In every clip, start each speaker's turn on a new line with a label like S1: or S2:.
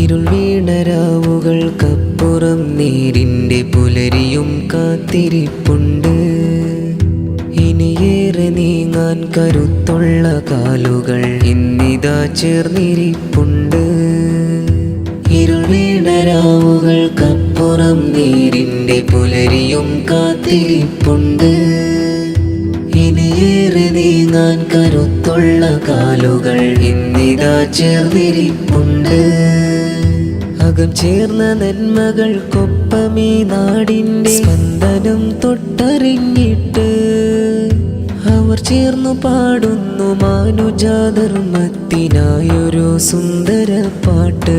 S1: ഇരുൾ വീണരാവുകൾക്കപ്പുറം നീരിന്റെ പുലരിയും കാത്തിരിപ്പുണ്ട്. ഇനിയേറെ നീങ്ങാൻ കരുത്തുള്ള കാലുകൾ ഇന്നിതാ ചേർന്നിരിപ്പുണ്ട്. ഇരുൾ വീണരാവുകൾക്കപ്പുറം നീരിന്റെ പുലരിയും കാത്തിരിപ്പുണ്ട്. ഇനിയേറെ നീങ്ങാൻ കരുത്തുള്ള കാലുകൾ ഇന്നിതാ ചേർന്നിരിപ്പുണ്ട്. അകം ചേർന്ന നന്മകൾക്കൊപ്പമീ നാടിന്റെ സ്പന്ദനം തൊട്ടറിഞ്ഞിട്ട് അവർ ചേർന്നു പാടുന്നു മാനുജാധർമ്മത്തിനായൊരു സുന്ദര പാട്ട്.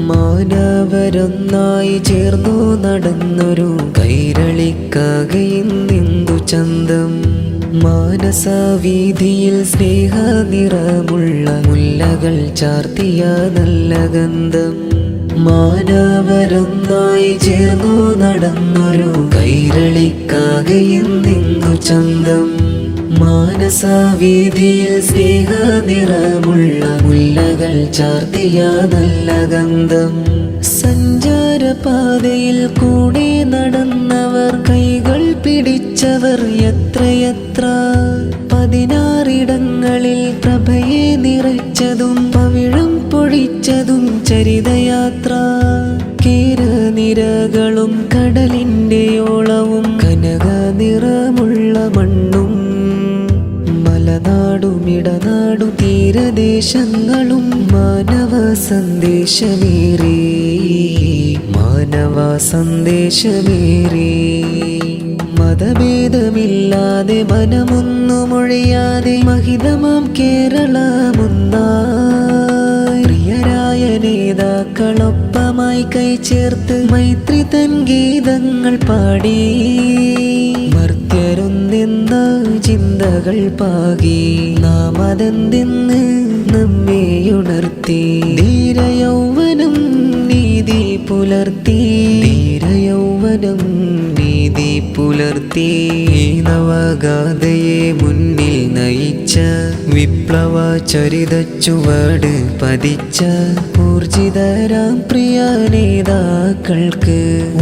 S1: മാനവരൊന്നായി ചേർന്നു നടന്നൊരു കൈരളിക്കാകയും നിന്തു ചന്തം? മാനസവീതിയിൽ സ്നേഹ നിറമുള്ള മുല്ലകൾ ചാർത്തിയ നല്ല ഗന്ധം. മാനവരൊന്നായി ചേർന്നു നടന്നൊരു കൈരളിക്കാകയും നിന്നു ചന്തം. മാനസാവീതിയിൽ സ്നേഹ നിറമുള്ള മുല്ലകൾ ചാർത്തിയ നല്ല ഗന്ധം. സഞ്ചാരപാതയിൽ കൂടെ നടന്നവർ കൈകൾ പിടിച്ചവർ എത്രയെത്ര പതിനാറിടങ്ങളിൽ പ്രഭയെ നിറച്ചതും പവിഴം പൊഴിച്ചതും ചരിതയാത്ര. കീരനിരകളും കടലിന്റെ ഓളവും കനക നിറമുള്ള മണ്ണും മലനാടുമിടനാടും തീരദേശങ്ങളും മാനവ സന്ദേശമേറി മാനവ സന്ദേശമേറി. മതഭേദമില്ലാതെ മനമൊന്നുമൊഴിയാതെ മഹിതമാം കേരളമൊന്നായി. പ്രിയരായ നേതാക്കളൊപ്പമായി കൈ ചേർത്ത് മൈത്രി തൻ ഗീതങ്ങൾ പാടി. മർത്യരുന്നെന്ന ചിന്തകൾ പാകി. നാം അതെന്തെന്ന് നമ്മയുണർത്തി. ധീരയൗവനം നീതി പുലർത്തി. ധീരയൗവനം പുലർത്തി നവഗാഥയെ മുന്നിൽ നയിച്ച വിപ്ലവ ചരിത ചുവട് പതിച്ച ഊർജിതരാം പ്രിയ നേതാക്കൾക്ക്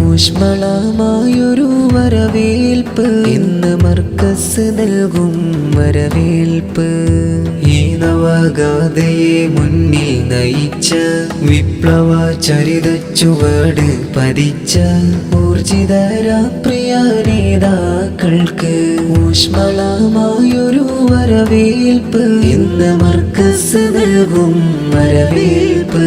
S1: ഊഷ്മളമായൊരു വരവേൽപ്പ് ഇന്ന് മർക്കസ് നൽകും വരവേൽപ്പ്. ഈ നവഗാഥയെ മുന്നിൽ നയിച്ച വിപ്ലവ ചരിത ചുവട് പതിച്ച ഊർജിതരാം പ്രിയ നേതാക്കൾക്ക് ഊഷ്മളമായൊരു വരവേൽപ്പ്. ഇന്ന് മർക്കസ് നൽകും വരവേൽപ്പ്.